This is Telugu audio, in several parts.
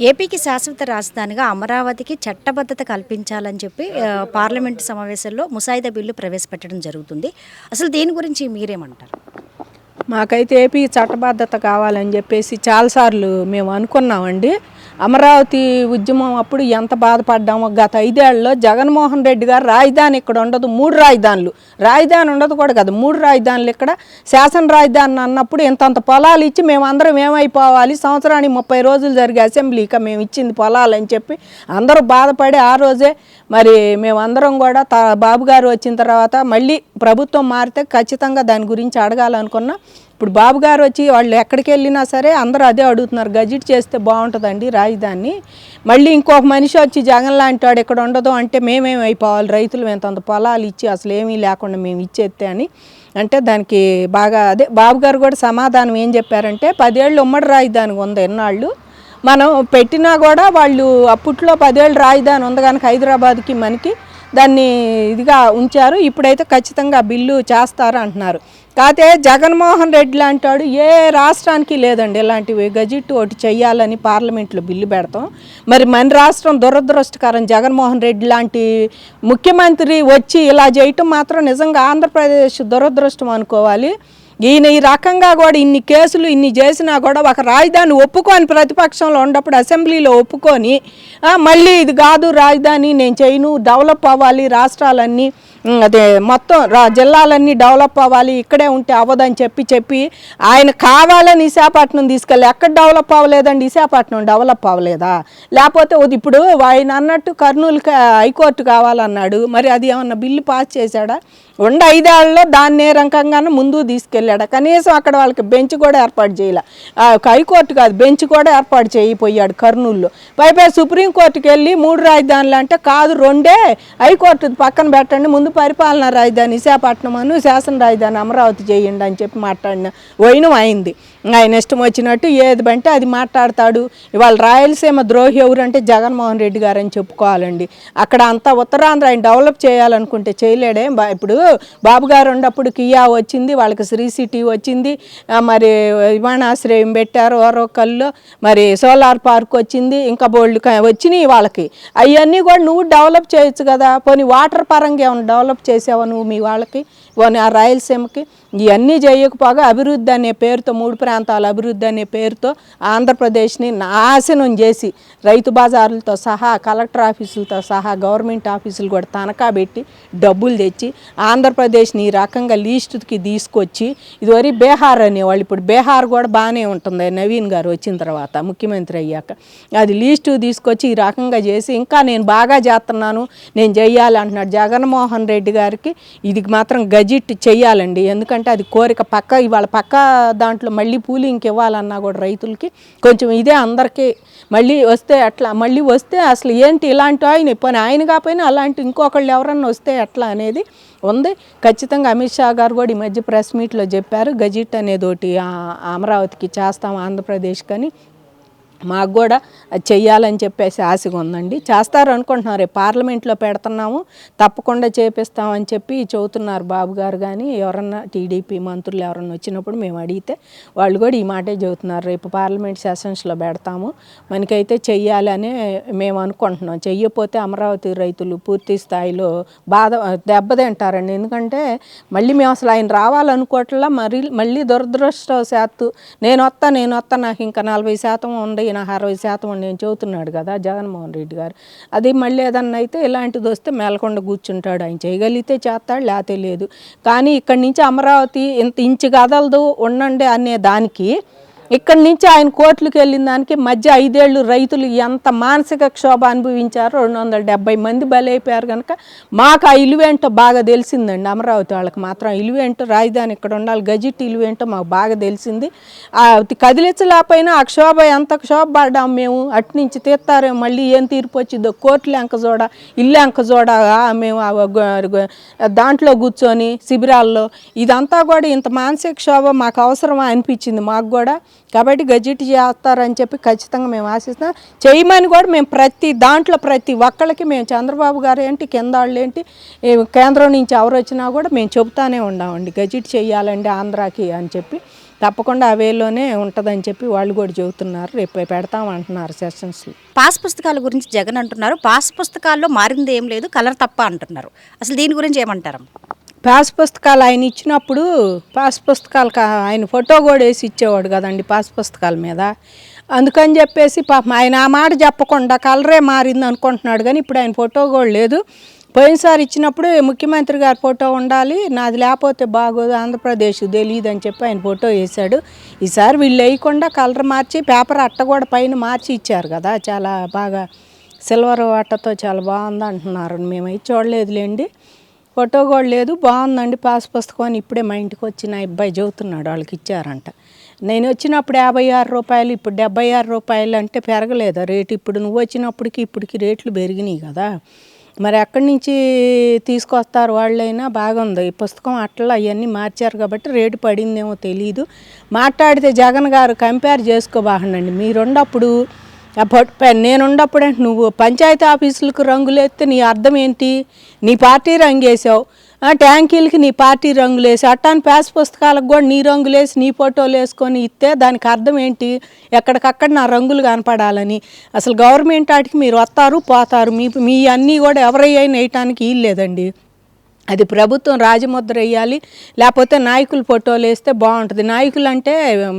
ఏపీకి శాశ్వత రాజధానిగా అమరావతికి చట్టబద్ధత కల్పించాలని చెప్పి పార్లమెంటు సమావేశంలో ముసాయిదా బిల్లు ప్రవేశపెట్టడం జరుగుతుంది. అసలు దీని గురించి మీరేమంటారు? మాకైతే ఏపీ చట్టబద్ధత కావాలని చెప్పేసి చాలాసార్లు మేము అనుకున్నామండి. అమరావతి ఉద్యమం అప్పుడు ఎంత బాధపడ్డామో గత ఐదేళ్ళలో జగన్మోహన్ రెడ్డి గారు రాజధాని ఇక్కడ ఉండదు మూడు రాజధానులు. రాజధాని ఉండదు కూడా కదా మూడు రాజధానులు ఇక్కడ. శాసన రాజధాని అన్నప్పుడు ఇంతంత పొలాలు ఇచ్చి మేము అందరం ఏమైపోవాలి? సంవత్సరానికి ముప్పై రోజులు జరిగే ఇక మేము ఇచ్చింది పొలాలు అని చెప్పి అందరూ బాధపడి ఆ రోజే మరి మేమందరం కూడా తా బాబు గారు వచ్చిన తర్వాత మళ్ళీ ప్రభుత్వం మారితే ఖచ్చితంగా దాని గురించి అడగాలనుకున్నా. ఇప్పుడు బాబు గారు వచ్చి వాళ్ళు ఎక్కడికి వెళ్ళినా సరే అందరూ అదే అడుగుతున్నారు. గజిట్ చేస్తే బాగుంటుందండి రాజధాని. మళ్ళీ ఇంకొక మనిషి వచ్చి జగన్ లాంటి వాడు ఇక్కడ ఉండదు అంటే మేమేం అయిపోవాలి? రైతులు ఎంతంత పొలాలు ఇచ్చి అసలు ఏమీ లేకుండా మేము ఇచ్చేస్తే అని. అంటే దానికి బాగా అదే బాబు గారు కూడా సమాధానం ఏం చెప్పారంటే పదేళ్ళు ఉమ్మడి రాజధాని ఉంది ఎన్నాళ్ళు? మనం పెట్టినా కూడా వాళ్ళు అప్పట్లో పదేళ్ళు రాజధాని ఉంది కనుక హైదరాబాద్కి మనకి దాన్ని ఇదిగా ఉంచారు. ఇప్పుడైతే ఖచ్చితంగా బిల్లు చేస్తారు అంటున్నారు. కాకపోతే జగన్మోహన్ రెడ్డి లాంటి వాడు ఏ రాష్ట్రానికి లేదండి ఇలాంటివి. గజిట్ ఒకటి చేయాలని పార్లమెంట్లో బిల్లు పెడతాం. మరి మన రాష్ట్రం దురదృష్టకరం జగన్మోహన్ రెడ్డి లాంటి ముఖ్యమంత్రి వచ్చి ఇలా చేయటం మాత్రం నిజంగా ఆంధ్రప్రదేశ్ దురదృష్టం అనుకోవాలి. ఈయన ఈ రకంగా కూడా ఇన్ని కేసులు ఇన్ని చేసినా కూడా ఒక రాజధాని ఒప్పుకొని ప్రతిపక్షంలో ఉన్నప్పుడు అసెంబ్లీలో ఒప్పుకొని మళ్ళీ ఇది కాదు రాజధాని నేను చేయను డెవలప్ అవ్వాలి రాష్ట్రాలన్నీ అదే మొత్తం రా జిల్లాలన్నీ డెవలప్ అవ్వాలి ఇక్కడే ఉంటే అవ్వదని చెప్పి చెప్పి ఆయన కావాలని విశాఖపట్నం తీసుకెళ్ళి ఎక్కడ డెవలప్ అవ్వలేదండి? విశాఖపట్నం డెవలప్ అవ్వలేదా? లేకపోతే ఇప్పుడు ఆయన అన్నట్టు కర్నూలుకి హైకోర్టు కావాలన్నాడు. మరి అది ఏమన్నా బిల్లు పాస్ చేశాడా? ఉండ ఐదేళ్ళలో దాన్ని ఏ రకంగానూ ముందు తీసుకెళ్ళాడు? కనీసం అక్కడ వాళ్ళకి బెంచ్ కూడా ఏర్పాటు చేయాల. హైకోర్టు కాదు బెంచ్ కూడా ఏర్పాటు చేయపోయాడు కర్నూలులో. పైపై సుప్రీంకోర్టుకి వెళ్ళి మూడు రాజధానులు అంటే కాదు రెండే హైకోర్టు పక్కన పెట్టండి ముందు పరిపాలనా రాజధాని విశాఖపట్నం అను శాసన రాజధాని అమరావతి చేయండి అని చెప్పి మాట్లాడిన వైనం అయింది. ఆయన ఇష్టం వచ్చినట్టు ఏది అంటే అది మాట్లాడతాడు. ఇవాళ రాయలసీమ ద్రోహి ఎవరంటే జగన్మోహన్ రెడ్డి గారు అని చెప్పుకోవాలండి. అక్కడ అంతా ఉత్తరాంధ్ర ఆయన డెవలప్ చేయాలనుకుంటే చేయలేడే. బా- ఇప్పుడు బాబు గారు ఉన్నప్పుడు కియా వచ్చింది వాళ్ళకి శ్రీ సిటీ వచ్చింది మరి విమానాశ్రయం పెట్టారు ఓరోకల్లో మరి సోలార్ పార్క్ వచ్చింది ఇంకా బోల్డ్ వచ్చినాయి వాళ్ళకి. అవన్నీ కూడా నువ్వు డెవలప్ చేయొచ్చు కదా. పోనీ వాటర్ పరంగా ఏమైనా డెవలప్ చేసావా నువ్వు మీ వాళ్ళకి? పోనీ ఆ రాయలసీమకి? ఇవన్నీ చేయకపోగా అభివృద్ధి అనే పేరుతో మూడు ప్రాంతాల అభివృద్ధి అనే పేరుతో ఆంధ్రప్రదేశ్ని నాశనం చేసి రైతు బజార్లతో సహా కలెక్టర్ ఆఫీసులతో సహా గవర్నమెంట్ ఆఫీసులు కూడా తనఖా పెట్టి డబ్బులు తెచ్చి ఆంధ్రప్రదేశ్ని ఈ రకంగా లీస్టుకి తీసుకొచ్చి ఇదివరకు బీహార్ అనేవాళ్ళు ఇప్పుడు బీహార్ కూడా బాగానే ఉంటుంది. నవీన్ గారు వచ్చిన తర్వాత ముఖ్యమంత్రి అయ్యాక అది లీస్టు తీసుకొచ్చి ఈ రకంగా చేసి ఇంకా నేను బాగా చేస్తున్నాను నేను చెయ్యాలి అంటున్నాడు జగన్మోహన్ రెడ్డి గారికి. ఇది మాత్రం గజిట్ చెయ్యాలండి. ఎందుకంటే అది కోరిక పక్క ఇవాళ పక్క దాంట్లో మళ్ళీ పూలింగ్కి ఇవ్వాలన్నా కూడా రైతులకి కొంచెం ఇదే అందరికీ మళ్ళీ వస్తే అట్లా మళ్ళీ వస్తే అసలు ఏంటి ఇలాంటి ఆయన పోనీ ఆయన కాకపోయినా అలాంటి ఇంకొకళ్ళు ఎవరన్నా వస్తే ఎట్లా అనేది ఉంది. ఖచ్చితంగా అమిత్ షా గారు కూడా ఈ మధ్య ప్రెస్ మీట్లో చెప్పారు గజిట్ అనేది ఒకటి అమరావతికి చేస్తాం ఆంధ్రప్రదేశ్ కానీ మాకు కూడా చెయ్యాలని చెప్పేసి ఆశగా ఉందండి. చేస్తారు అనుకుంటున్నారు. రేపు పార్లమెంట్లో పెడుతున్నాము తప్పకుండా చేపిస్తామని చెప్పి చెబుతున్నారు బాబు గారు కానీ ఎవరన్నా టీడీపీ మంత్రులు ఎవరన్నా వచ్చినప్పుడు మేము అడిగితే వాళ్ళు కూడా ఈ మాటే చెబుతున్నారు. రేపు పార్లమెంట్ సెషన్స్లో పెడతాము. మనకైతే చెయ్యాలని మేము అనుకుంటున్నాం. చెయ్యపోతే అమరావతి రైతులు పూర్తి స్థాయిలో బాధ దెబ్బతింటారండి. ఎందుకంటే మళ్ళీ మేము అసలు ఆయన రావాలనుకోవట్లా మరీ మళ్ళీ దురదృష్టవశాత్తు నేను వస్తా నేను వస్తా నాకు ఇంకా నలభై శాతం ఉంది. నాకు అరవై శాతం అని నేను చెబుతున్నాడు కదా జగన్మోహన్ రెడ్డి గారు. అది మళ్ళీ ఏదన్నా అయితే ఇలాంటిది వస్తే మేలకొండ కూర్చుంటాడు. ఆయన చేయగలిగితే చేస్తాడు లేతే లేదు. కానీ ఇక్కడి నుంచి అమరావతి ఇంత ఇంచు కదలదు ఉండండి అనే దానికి ఇక్కడి నుంచి ఆయన కోర్టులకు వెళ్ళిన దానికి మధ్య ఐదేళ్ళు రైతులు ఎంత మానసిక క్షోభ అనుభవించారో రెండు వందల డెబ్బై మంది బలైపోయారు కనుక మాకు ఆ ఇలువేంటో బాగా తెలిసిందండి అమరావతి వాళ్ళకి మాత్రం. ఇలువేంటో రాజధాని ఇక్కడ ఉండాలి గజిట్ ఇలువేంటో మాకు బాగా తెలిసింది. ఆ కదిలించలేకపోయినా ఆ క్షోభ ఎంత క్షోభ పడ్డాం మేము అటు నుంచి తీస్తారేమో మళ్ళీ ఏం తీర్పు వచ్చిందో కోర్టులు ఎంక చూడ ఇల్లు ఎంక చూడ మేము దాంట్లో కూర్చొని శిబిరాల్లో ఇదంతా కూడా ఇంత మానసిక క్షోభ మాకు అవసరమా అనిపించింది మాకు కూడా. కాబట్టి గజిట్ చేస్తారని చెప్పి ఖచ్చితంగా మేము ఆశిస్తాం చేయమని కూడా మేము ప్రతి దాంట్లో ప్రతి ఒక్కళ్ళకి మేము చంద్రబాబు గారు ఏంటి కింద వాళ్ళు ఏంటి కేంద్రం నుంచి ఎవరు వచ్చినా కూడా మేము చెబుతానే ఉన్నామండి. గజిట్ చేయాలండి ఆంధ్రాకి అని చెప్పి తప్పకుండా ఆ వేలోనే ఉంటుందని చెప్పి వాళ్ళు కూడా చెబుతున్నారు. రేపు పెడతాం అంటున్నారు సెషన్స్లో పాస్ పుస్తకాల గురించి జగన్ అంటున్నారు. పాస్ పుస్తకాల్లో మారింది ఏం లేదు కలర్ తప్ప అంటున్నారు. అసలు దీని గురించి ఏమంటారు పాస్ పుస్తకాలు ఆయన ఇచ్చినప్పుడు పాస్ పుస్తకాలు ఆయన ఫోటో కూడా వేసి ఇచ్చేవాడు కదండి పాస్ పుస్తకాల మీద. అందుకని చెప్పేసి పాపం ఆయన ఆ మాట చెప్పకుండా కలరే మారింది అనుకుంటున్నాడు కానీ ఇప్పుడు ఆయన ఫోటో కూడా లేదు. పోయినసారి ఇచ్చినప్పుడు ముఖ్యమంత్రి గారి ఫోటో ఉండాలి నాది లేకపోతే బాగోదు ఆంధ్రప్రదేశ్ తెలియదు అని చెప్పి ఆయన ఫోటో వేశాడు. ఈసారి వీళ్ళు వేయకుండా కలర్ మార్చి పేపర్ అట్ట కూడా పైన మార్చి ఇచ్చారు కదా చాలా బాగా సిల్వర్ అట్టతో చాలా బాగుంది అంటున్నారు మేమైతే చూడలేదులేండి. ఫోటో కూడా లేదు. బాగుందండి పాస్ పుస్తకం అని ఇప్పుడే మా ఇంటికి వచ్చిన అబ్బాయి చెబుతున్నాడు వాళ్ళకి ఇచ్చారంట. నేను వచ్చినప్పుడు యాభై ఆరు రూపాయలు ఇప్పుడు డెబ్బై ఆరు రూపాయలు అంటే పెరగలేదా. రేటు ఇప్పుడు నువ్వు వచ్చినప్పటికి ఇప్పటికి రేట్లు పెరిగినాయి కదా. మరి ఎక్కడి నుంచి తీసుకొస్తారు వాళ్ళైనా? బాగుంది. ఈ పుస్తకం అట్లా అవన్నీ మార్చారు కాబట్టి రేటు పడిందేమో తెలియదు మాట్లాడితే జగన్ గారు కంపేర్ చేసుకోబాహండి మీరుండప్పుడు నేనున్నప్పుడే నువ్వు పంచాయతీ ఆఫీసులకు రంగులేస్తే నీ అర్థం ఏంటి? నీ పార్టీ రంగేసావు ఆ, ట్యాంకీలకి నీ పార్టీ రంగులు వేసి అట్టాని పాస్ పుస్తకాలకు కూడా నీ రంగులేసి నీ ఫోటోలు వేసుకొని ఇస్తే దానికి అర్థం ఏంటి? ఎక్కడికక్కడ నా రంగులు కనపడాలని. అసలు గవర్నమెంట్ వాటికి మీరు వస్తారు పోతారు. మీ మీ అన్నీ కూడా ఎవరైనా వేయటానికి వీలు లేదండి అది ప్రభుత్వం రాజముద్ర వేయాలి లేకపోతే నాయకుల ఫోటోలు వేస్తే బాగుంటుంది. నాయకులు అంటే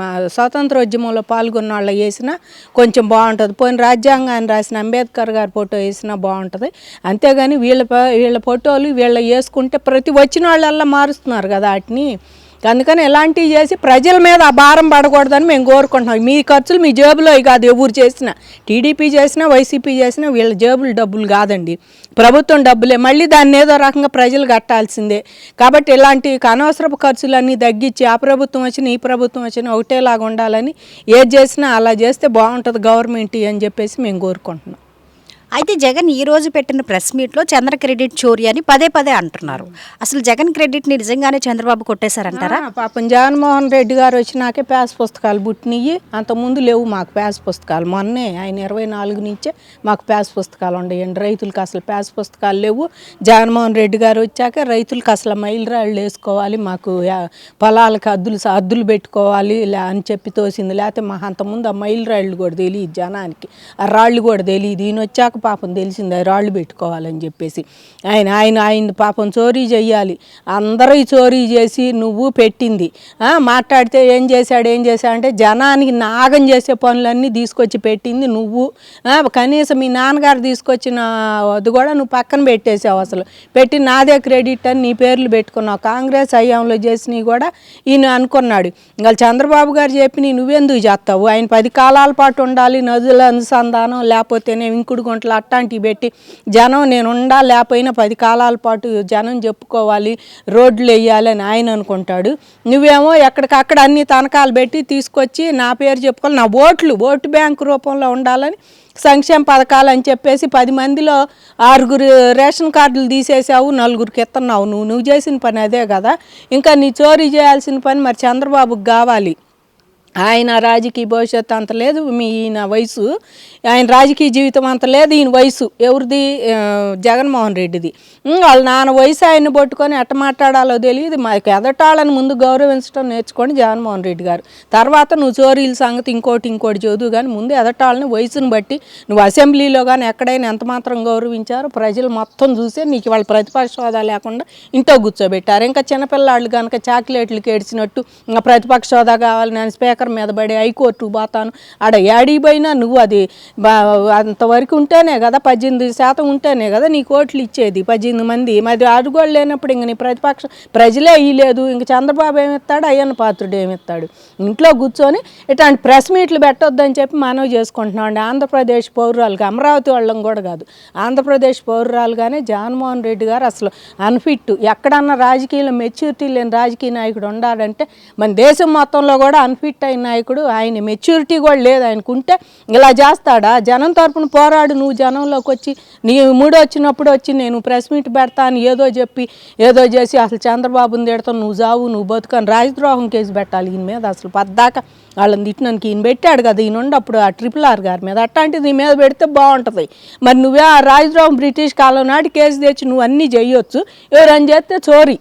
మా స్వాతంత్రోద్యమంలో పాల్గొన్న వాళ్ళు వేసినా కొంచెం బాగుంటుంది. పోయిన రాజ్యాంగాన్ని రాసిన అంబేద్కర్ గారి ఫోటో వేసినా బాగుంటుంది. అంతేగాని వీళ్ళ వీళ్ళ ఫోటోలు వీళ్ళ వేసుకుంటే ప్రతి వచ్చిన వాళ్ళల్లా మారుస్తున్నారు కదా వాటిని. అందుకని ఇలాంటివి చేసి ప్రజల మీద ఆ భారం పడకూడదని మేము కోరుకుంటున్నాం. మీ ఖర్చులు మీ జేబులో కాదు ఎవరు చేసినా. టీడీపీ చేసినా వైసీపీ చేసినా వీళ్ళ జేబులు డబ్బులు కాదండి. ప్రభుత్వం డబ్బులే. మళ్ళీ దాన్ని ఏదో రకంగా ప్రజలు కట్టాల్సిందే. కాబట్టి ఇలాంటి అనవసరపు ఖర్చులన్నీ తగ్గించి ఆ ప్రభుత్వం వచ్చిన ఈ ప్రభుత్వం వచ్చిన ఒకటేలాగా ఉండాలని ఏది చేసినా అలా చేస్తే బాగుంటుంది గవర్నమెంట్ అని చెప్పేసి మేము కోరుకుంటున్నాం. అయితే జగన్ ఈ రోజు పెట్టిన ప్రెస్ మీట్లో చంద్ర క్రెడిట్ చోరీ అని పదే పదే అంటున్నారు. అసలు జగన్ క్రెడిట్ని నిజంగానే చంద్రబాబు కొట్టేశారంటారా? పాపం జగన్మోహన్ రెడ్డి గారు వచ్చినాకే ప్యాస్ పుస్తకాలు పుట్టినవి అంతకుముందు లేవు మాకు ప్యాస్ పుస్తకాలు. మొన్నే ఆయన ఇరవై నాలుగు నుంచే మాకు ప్యాస్ పుస్తకాలు ఉండేయండి. రైతులకు అసలు ప్యాస్ పుస్తకాలు లేవు. జగన్మోహన్ రెడ్డి గారు వచ్చాక రైతులకు అసలు మైలు రాళ్ళు వేసుకోవాలి మాకు పొలాలకు అద్దులు అద్దులు పెట్టుకోవాలి లే- అని చెప్పి తోసింది. లేకపోతే మా అంతకుముందు ఆ మైలు రాళ్ళు కూడా తెలియదు జనానికి. ఆ రాళ్ళు కూడా తెలియదు ఈయన వచ్చాక పాపం తెలిసింది రాళ్ళు పెట్టుకోవాలని చెప్పేసి. ఆయన ఆయన ఆయన పాపం చోరీ చెయ్యాలి. అందరూ ఈ చోరీ చేసి నువ్వు పెట్టింది. మాట్లాడితే ఏం చేశాడు ఏం చేశాడు అంటే జనానికి నాగం చేసే పనులన్నీ తీసుకొచ్చి పెట్టింది నువ్వు. కనీసం మీ నాన్నగారు తీసుకొచ్చిన అది కూడా నువ్వు పక్కన పెట్టేసావు అసలు. పెట్టి నాదే క్రెడిట్ అని నీ పేర్లు పెట్టుకున్నావు. కాంగ్రెస్ హయాంలో చేసినవి కూడా ఈయన అనుకున్నాడు. ఇంకా చంద్రబాబు గారు చెప్పి నువ్వెందుకు చేస్తావు? ఆయన పది కాలాల పాటు ఉండాలి నదుల అనుసంధానం లేకపోతేనే ఇంకుడు గుంటల అట్లాంటివి పెట్టి జనం నేను ఉండా లేకపోయినా పది కాలాల పాటు జనం చెప్పుకోవాలి రోడ్లు వేయాలి అని ఆయన అనుకుంటాడు. నువ్వేమో ఎక్కడికక్కడ అన్ని తనఖాలు పెట్టి తీసుకొచ్చి నా పేరు చెప్పుకోవాలి నా ఓట్లు ఓటు బ్యాంకు రూపంలో ఉండాలని సంక్షేమ పథకాలు అని చెప్పేసి పది మందిలో ఆరుగురు రేషన్ కార్డులు తీసేసావు నలుగురికి ఇస్తున్నావు నువ్వు నువ్వు చేసిన పని అదే కదా. ఇంకా నీ చోరీ చేయాల్సిన పని మరి చంద్రబాబుకి కావాలి. ఆయన రాజకీయ భవిష్యత్తు అంత లేదు మీ ఈయన వయసు. ఆయన రాజకీయ జీవితం అంత లేదు ఈయన వయసు. ఎవరిది? జగన్మోహన్ రెడ్డిది. వాళ్ళు వాళ్ళ నాన్న వయసు ఆయన్ని పట్టుకొని ఎట్ట మాట్లాడాలో తెలియదు. మాకు ఎదటాళ్ళని ముందు గౌరవించడం నేర్చుకోండి జగన్మోహన్ రెడ్డి గారు. తర్వాత నువ్వు చోరీల సంగతి ఇంకోటి ఇంకోటి చదువు కానీ ముందు ఎదటాళ్ళని వయసును బట్టి నువ్వు అసెంబ్లీలో కానీ ఎక్కడైనా ఎంత మాత్రం గౌరవించారో ప్రజలు మొత్తం చూసే నీకు వాళ్ళ ప్రతిపక్ష హోదా లేకుండా ఇంట్లో కూర్చోబెట్టారు. ఇంకా చిన్నపిల్లాళ్ళు కనుక చాక్లెట్లు కేడ్చినట్టు ఇంకా ప్రతిపక్ష హోదా కావాలని స్పీకర్ స్పీకర్ మీద పడి హైకోర్టు పోతాను. ఆడ యాడికి పోయినా నువ్వు అది బా- అంతవరకు ఉంటేనే కదా పద్దెనిమిది శాతం ఉంటేనే కదా నీ కోట్లు ఇచ్చేది పద్దెనిమిది మంది. మరి అడుగోళ్ళు లేనప్పుడు ఇంక నీ ప్రతిపక్ష ప్రజలే ఇయ్యలేదు ఇంక చంద్రబాబు ఏమిస్తాడు అయ్యన్న పాత్రుడు ఏమిస్తాడు ఇంట్లో కూర్చొని ఇట్లాంటి ప్రెస్ మీట్లు పెట్టొద్దని చెప్పి మనవి చేసుకుంటున్నాం అండి. ఆంధ్రప్రదేశ్ పౌరురాలుగా అమరావతి వాళ్ళం కూడా కాదు. ఆంధ్రప్రదేశ్ పౌరురాలుగానే జగన్మోహన్ రెడ్డి గారు అసలు అన్ఫిట్. ఎక్కడన్నా రాజకీయంలో మెచ్యూరిటీ లేని రాజకీయ నాయకుడు ఉండాలంటే మన దేశం మొత్తంలో కూడా అన్ఫిట్ అయిన నాయకుడు ఆయన మెచ్యూరిటీ కూడా లేదు. ఆయనకుంటే ఇలా చేస్తాడా? జనం తరపున పోరాడు నువ్వు జనంలోకి వచ్చి నీ మూడు వచ్చినప్పుడు వచ్చి నేను ప్రెస్ మీట్ పెడతా అని ఏదో చెప్పి ఏదో చేసి అసలు చంద్రబాబుని తిడతాను నువ్వు జావు నువ్వు బతుకని రాజద్రోహం కేసు పెట్టాలి. ఈయన మీద అసలు పద్దాక వాళ్ళని తిట్టినానికి ఈయన పెట్టాడు కదా ఈయన ఉన్నప్పుడు ఆ ట్రిపుల్ ఆర్ గారి మీద. అట్లాంటిది నీ మీద పెడితే బాగుంటుంది. మరి నువ్వే ఆ రాజద్రోహం బ్రిటిష్ కాలం నాటి కేసు తెచ్చి నువ్వు అన్నీ చేయొచ్చు. ఎవరని చేస్తే చోరీ.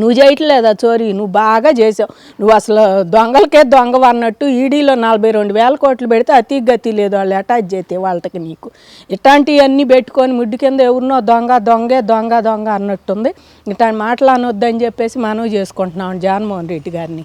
నువ్వు చేయట్లేదా చోరీ? నువ్వు బాగా చేసావు నువ్వు అసలు దొంగలకే దొంగ అన్నట్టు ఈడీలో నలభై రెండు వేల కోట్లు పెడితే అతి గతి లేదు వాళ్ళు అటాచ్ చేస్తే వాళ్ళకి నీకు. ఇట్లాంటివన్నీ పెట్టుకొని ముడ్డు కింద ఎవరినో దొంగ దొంగే దొంగ దొంగ అన్నట్టుంది. ఇట్లాంటి మాటలు అనొద్దని చెప్పేసి మనం చేసుకుంటున్నాం జగన్మోహన్ రెడ్డి గారిని.